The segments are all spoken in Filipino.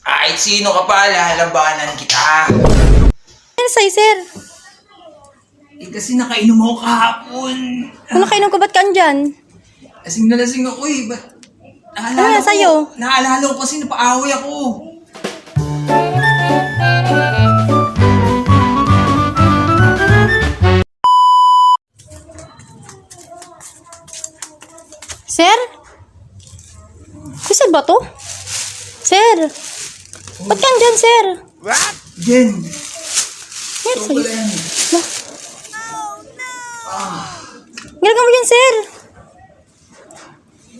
Kahit sino ka pa, lalabanan kita. Ano sa'yo, sir? Eh, kasi nakainom ako kahapon. Ano kainom ko ba't ka andyan? Lasing na lasing ako eh. Ba't? Ano Naalala yan ko, sa'yo? naalala ko kasi napaaway ako. Kasi ba to? Sir? Ba't ka andyan, sir? Jen, Yan sa'yo. yan. Ginagawa mo yan, sir.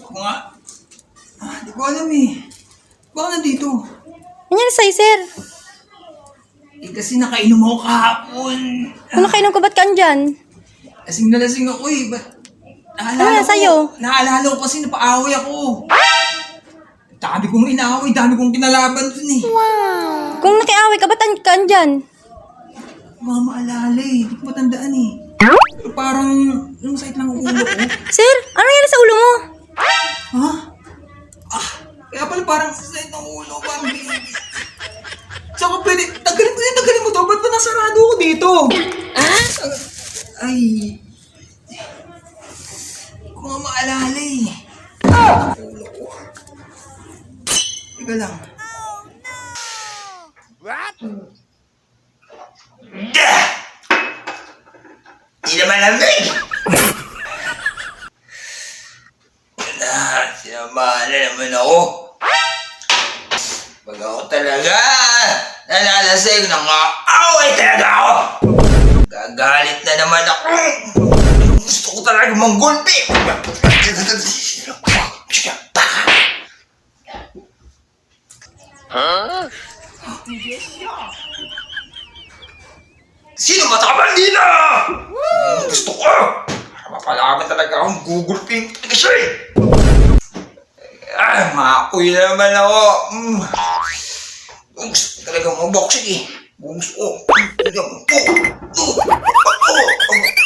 Ako nga. Ah, di ko alam eh. Baka nandito. Ano yan sa'yo, sir? Eh, kasi nakainom ako kahapon. Ano kainom ko ba't ka andyan? Lasing na lasing ako eh. Ba't? Ano Naalala yan sa'yo? Naalala ko kasi napaaway ako. Dami kong inaaway, dami kong kinalaban dun eh. Kung nakiaway ka, ba't an- ka andyan? Mga maalala eh. Hindi ko matandaan eh. Pero parang, yung masakit lang ang ulo ko. Sir, ano nangyari sa ulo mo? Ha? Ah, kaya pala parang sakit ng ulo, Bambi. Saka pwede, tagalin mo yan, tagalin mo to. Ba't ba nasarado ako dito? Ah? Ay. Hindi ko nga maalala eh. Ah! Ulo ko. Teka lang. What? Hindi naman lamig! na, sinamahan na naman ako. Pag ako talaga, nalalasing, nang-aaway talaga ako. Gagalit na naman ako. Gusto ko talaga manggulpi. Sino matakabal dito? Gusto ko. Mapalaman talaga akong talaga siya eh. Ah, maakoy na naman ako. Mm. Gusto talaga mag-boxing eh. Gusto ko. Talaga po.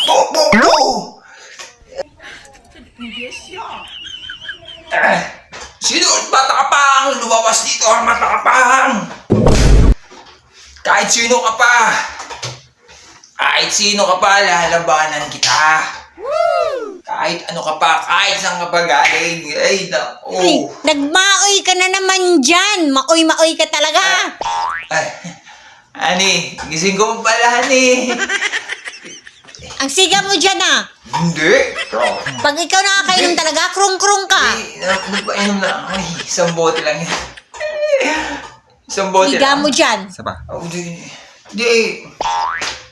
Po, po, po. Ah, Sino? Bata ka pang! Lumabas dito ang mata ka pang! Kahit sino ka pa! Kahit sino ka pa, lalabanan kita. Kahit ano ka pa, kahit saan ka pa galing. Ay, Ay, nako. nagmaoy ka na naman dyan. Maoy-maoy ka talaga. Ay, ani, gising ko pa pala, ani. Ang siga mo dyan ah. Hindi. Pag ikaw nakakainom talaga, krung-krung ka. Ay, nagpainom na. Ay, isang bote lang yan. Isang bote Higa lang. mo dyan. Isa pa? Oh, di. Di.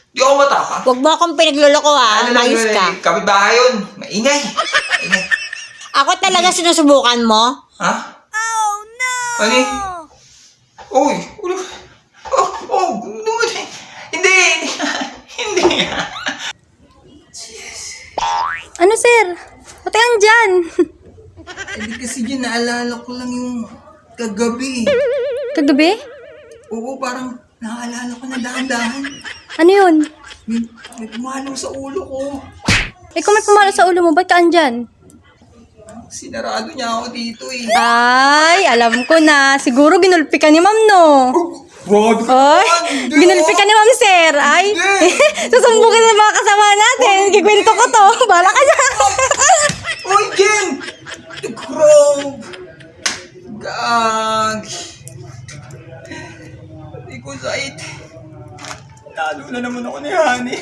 Di ako mataka. Huwag mo akong pinagluloko ah. Ano lang Mayos yun, ka. eh, Kapitbahay yun. Maingay. Maingay. Ako talaga sinusubukan mo. Ha? Oh, no! Ani? Uy! Ulo. Oh, oh, naman eh. Hindi. Hindi. Ano, sir? Ba't ka andyan? Hindi kasi yun, naalala ko lang yung kagabi. Kagabi? Oo, parang naalala ko na dahan-dahan. Ano yun? May, may pumalo sa ulo ko. Eh, kung may pumalo sa ulo mo, ba't ka andyan? Sinarado niya ako dito eh. Ay, alam ko na. Siguro ginulpi ka ni ma'am, no? Wag! Ay, ginulpi ka ni ma'am, sir. Ay, susumbukin sa mga kasama natin. Kikwento ko to. Bala ka dyan. Uy, Jen! Grove! Gag! Hindi ko sight. Lalo na naman ako ni Honey.